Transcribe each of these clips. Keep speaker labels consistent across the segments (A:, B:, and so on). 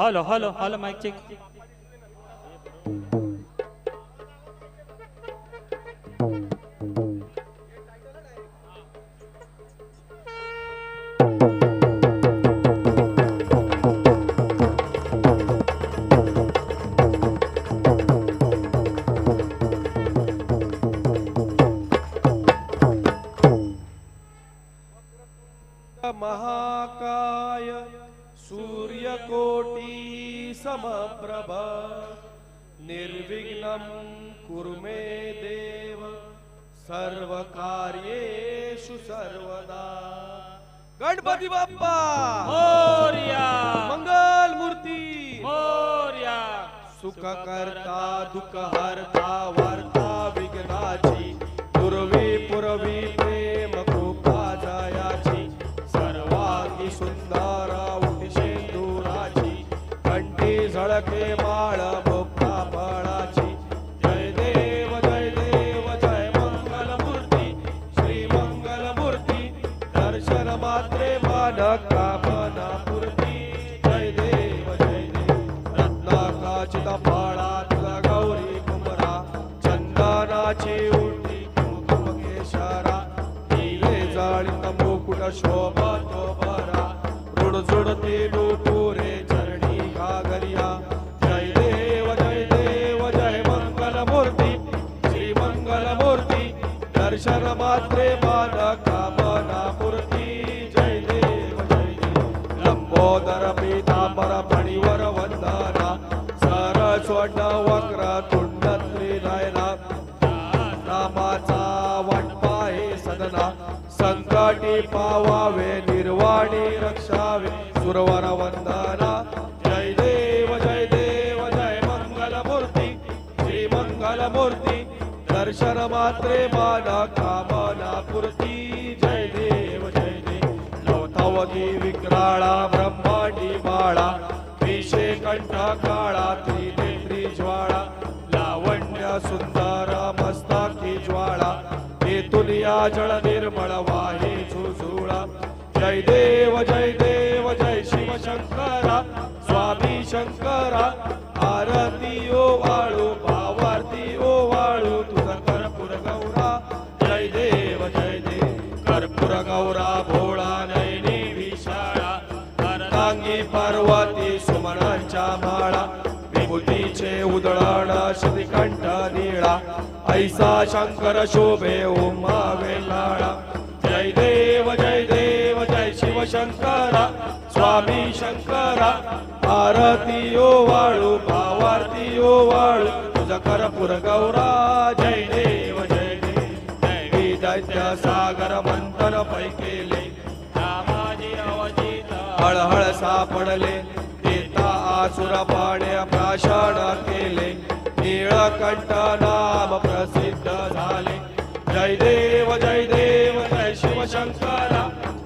A: Hello, hello, hello,
B: mic check. समप्रभ निर्विघ्नं कुरु मे देव सर्वकार्येषु सर्वदा। गणपती बाप्पा!
A: मोर्या!
B: मंगल मूर्ती
A: मोर्या!
B: सुख करता दुःख हरता वार्ता दर्शन मात्रे मान कामना पूर्ती जय देव जय देव. लंबोदर पीतांबर फणीवर वंदना सरस्वट वक्र तुंड त्रिनयना रामाचा वाटपा हे सदना संकटी पावावे निर्वाणी रक्षावे सुरवर वंदना. दर्शन मात्रे मान पुरती. जय देव जय देव. लोथवती विक्राळा ब्रह्मांडी बाळा. विषे कंठा काळा त्रिनेत्री ज्वाळा. लावण्य सुंदरा मस्ताकी ज्वाळा. हेतून या जळ निर्मळ वाहे झुझुळा. जय देव जय देव जय शिव शंकरा स्वामी शंकरा आरती ओ वाळू श्रीकंठ निळा ऐसा शंकर शोभे उमा वेलाळा. जय देव जय देव जय शिव शंकरा स्वामी शंकरा. आरती ओ वाळू भावारती ओ वाळू तुझा करपुर गौरा. जय देव जय देव दैवी दैत्य सागर मंथन
A: पै केले
B: हळहळ सापडले देता आसुर पाण्या प्राशन केले. निळकंठ नाम प्रसिद्ध झाले जय देव जय देव जय शिव शंकरा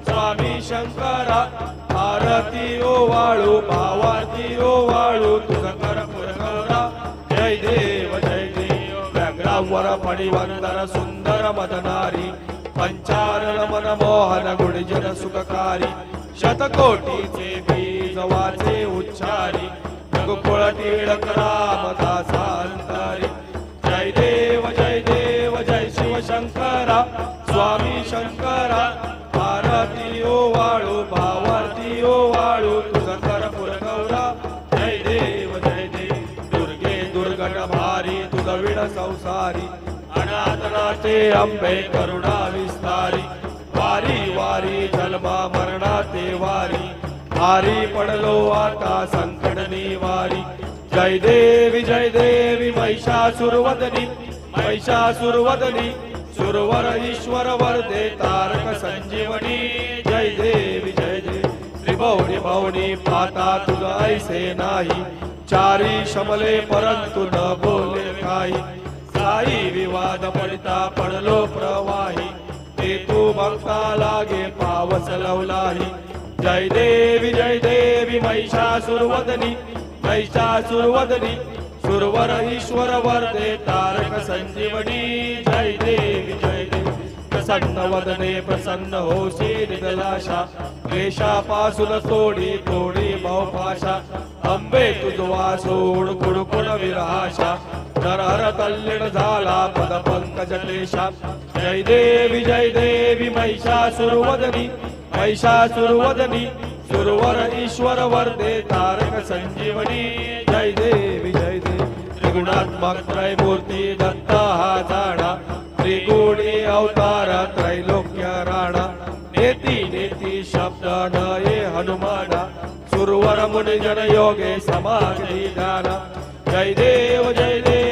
B: स्वामी शंकरा आरती ओ वाळू भावारती ओ वाळू तुझ कर गौरा जय देव जय देव व्याघ्रावर फणीवंदर सुंदर मदनारी पंचारण मनमोहन गुणजन सुखकारी शतकोटीचे बीज वाचे उच्चारी गोकुळ टिळक रामदासा अंतरी जय देव जय देव जय शिव शंकरा स्वामी शंकरा भारती ओ वाळू भावार्थी ओ वाळू तुझ कर्पूर जय देव जय देव दुर्गे दुर्गट भारी तुझ विण संसारी. अनाथनाथे अंबे करुणा विस्तारी. वारी वारी जन्मा मरणा ते वारी. भारी पडलो आता संकटनी वारी. जय देवी जय देवी महिषासुरवदनी महिषासुरवदनी सुरवर ईश्वर वरदे तारक संजीवनी. जय देवी जय देवी. त्रिभुवनी भवनी पाता तुला ऐसे नाही. चारी शमले परंतु न बोले काही. साई विवाद पडता पडलो प्रवाही. ते तू भक्ता लागे पावस लवलाही. जय देवी जय देवी महिषासुरवदनी महिषासुरवदनी सुरवर ईश्वर वरदे तारक संजीवनी जय देवी जय देवी प्रसन्न वदने प्रसन्न होशी निदलाशा क्लेशापासून तोडी तोडी भावपाशा अंबे तुझवा सोड कुडकुड विराशा नरहर तल्लीन झाला पद पंकज क्लेशा जय देवी जय देवी महिषासुरवदनी महिषासुरवदनी सुरवर ईश्वर वरदे तारक संजीवनी जय देवी जय देवी। त्रिगुणात्मक त्रैमूर्ती दत्ता हा जाणा। त्रिगुणी अवतार त्रैलोक्य राणा। नेती नेती शब्द नये हनुमाना। सुरवर मुनिजन योगे समाधी ध्याना जय देव जय देव।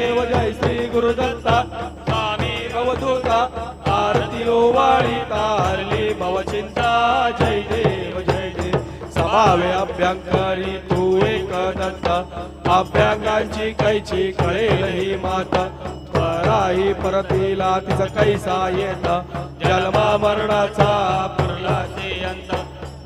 B: जय देव जय देव. समावे अभ्यंकरी तू एक दत्ता. अभ्यंगांची कैची कळेल ही माता. पराई परतीला तिचा कैसा येत. जन्मा मरणाचा पुरला ते अंत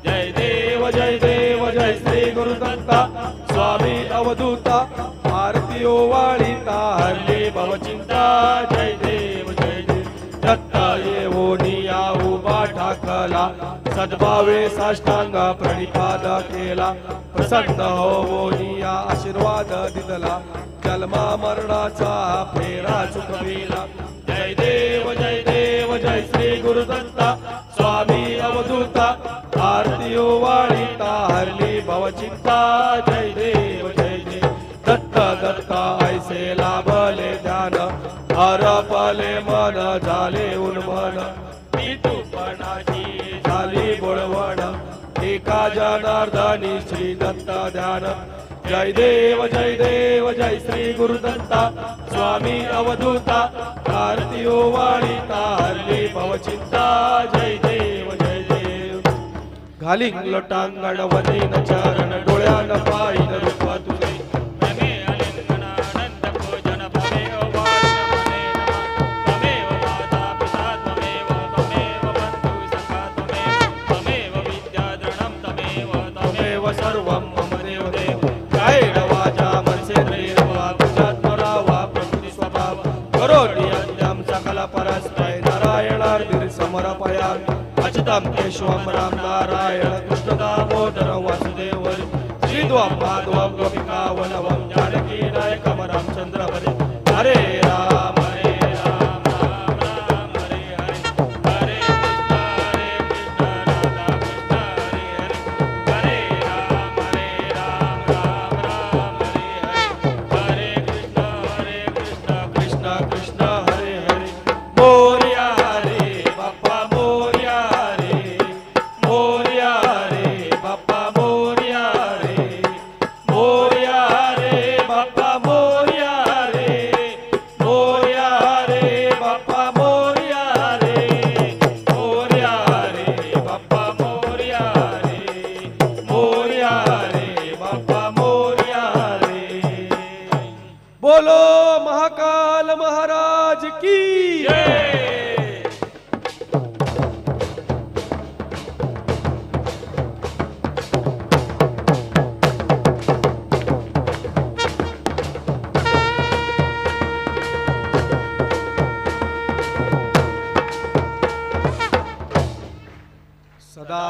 B: जय देव जय देव जय श्री गुरु दत्ता. स्वामी अवधूता आरती ओवाळी तारली भवचिंता जय देव जय देव. दत्ता येवोनी निया उभा ठाकला. सद्भावे साष्टांग प्रणिपाद केला. प्रसन्न होवोनी या आशीर्वाद दिदला. जन्मा मरणाचा फेरा चुकविला जय देव जय देव जय श्री गुरुदत्ता. स्वामी अवधूता. आरती हो ओवाळी तारली भवचिंता जय देव जय देव. दत्त दत्ता ऐसे लाभले ध्यान हरपले मन झाले उन्मन. तू झाली बोळवण एका जनार्दनी श्री दत्ता ध्यान. जय देव जय देव जय श्री गुरुदत्ता. स्वामी अवधूता आरती वाणी तारली भवचिंता जय देव जय देव. घाली लोटांगण वदीन चारण डोळ्यान पाहिन रूप दामोदर वासुदेव श्रीद्वं माधवं गोपिकावनवं जानकी नायकं रामचंद्र हरे हरे महाकाल महाराज की सदा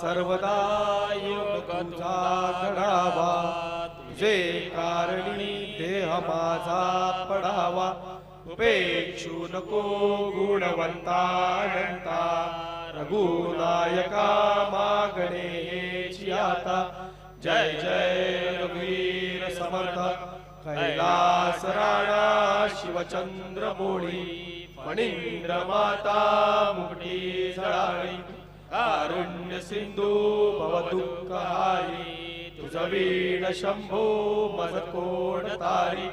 B: सर्वदा योग तुझा घडावा माझा पडावा उपेक्षू नको गुणवंतानंता. रघुनायका मागणे आता. जय जय रघुवीर समर्थ. कैलास राणा शिवचंद्र मोळी मणिंद्र माता मुक्ती सळाळी कारुण्य सिंधू भवदुःखहारी वीण शंभो मजकोण तारी.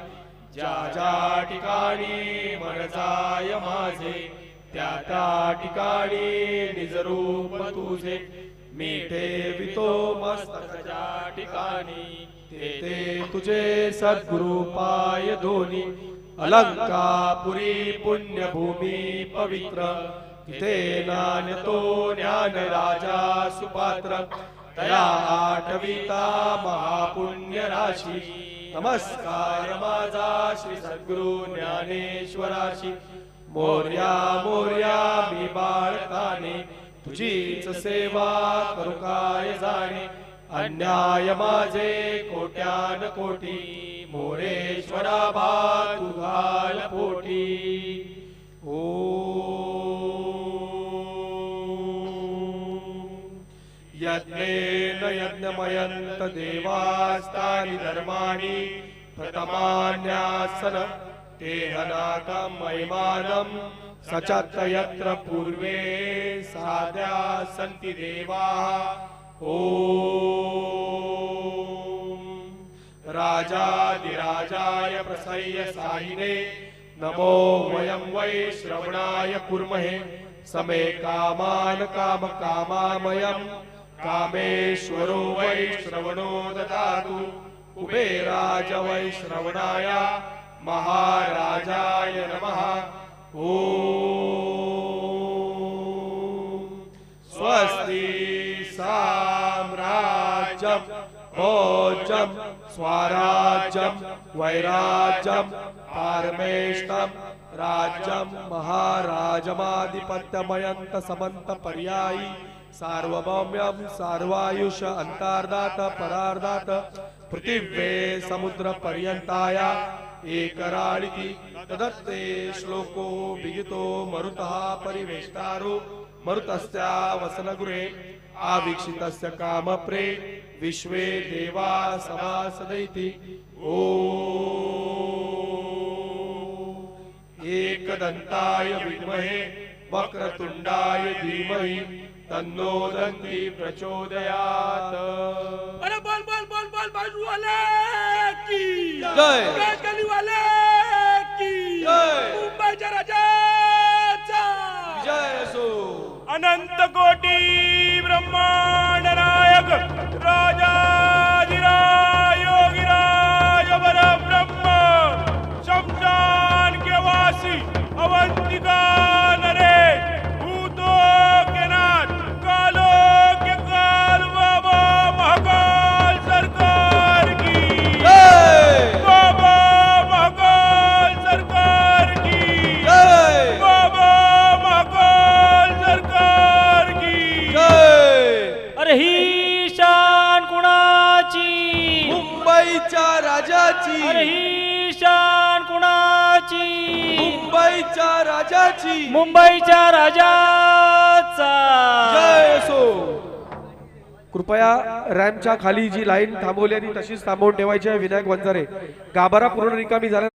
B: ज्या ज्या ठिकाणी मन जाय माझे त्या त्या ठिकाणी निजरूप तुझे. मी ठेवितो मस्तक ज्या ठिकाणी ते ते तुझे सद्गुरु पाय दोन्ही अलंकापुरी पुण्यभूमी पवित्र तिथे नान्यतो ज्ञान राजा सुपात्र. तया आठविता महापुण्यराशी। नमस्कार माझा श्री सद्गुरु ज्ञानेश्वराशी। मोर्या मोर्या मी बाळकाने तुझीच सेवा करू काय जाणे? अन्याय माझे कोट्यान कोटी मोरेश्वरा बा तुघाल पोटी। यज्ञमयन्त देवास्तानि धर्माणि प्रथमान्यासन ते हनाकं महिमानं स च यत्र पूर्वे साध्या सन्ति देवाः। ॐ। राजादिराजाय प्रसह्य साहिने नमो वयं वै श्रवणाय कुर्महे समे कामान् काम कामामयम्। कामेश्वरो वै श्रवणो ददातु। कुबेराज वै श्रवणाय महाराजाय नमः। ओ स्वस्ति साम्राज्यं भोजं स्वराज्यं वैराज्यं पारमेष्टं राज्यं महाराजमाधिपत्यमयन्त सार्वभौम्यम सार्वभौम्यं सार्वायुष अंतार्धात परार्धात पृथिवे समुद्र पर्यंताया एकराळिति। तदत्ते श्लोको विहितो मरुतः परिवेष्टारो। मरुतस्या वसनगृहे आवीक्षितस्य कामप्रे विश्वे देवा समासदैति ओ एकदन्ताय विद्महे वक्रतुण्डाय धीमहि। तन्नो दन्ति प्रचोदयात्।
A: अरे बोल बोल बोल बोल बाजू वाले की?
B: जय.
A: गली वाले की?
B: जय.
A: मुंबईच्या राजाचा
B: जय असो
A: अनंत कोटी ब्रह्मांड नायक योगिराज परब्रह्म शमशान के वासी अवंतिका
B: मुंबईच्या राजाची. मुंबईच्या राजाचा. जय असो. कृपया रॅम्पच्या खाली जी लाईन थांबवली आणि तशीच थांबवून ठेवायची आहे विनायक वंजारे. गाभारा पूर्ण रिकामी झाला.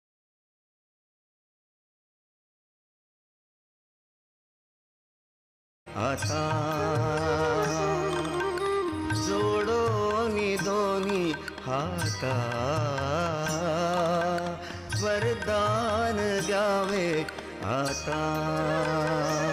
C: आता जोडो मी दोन्ही हाता. वरदान द्यावे आता.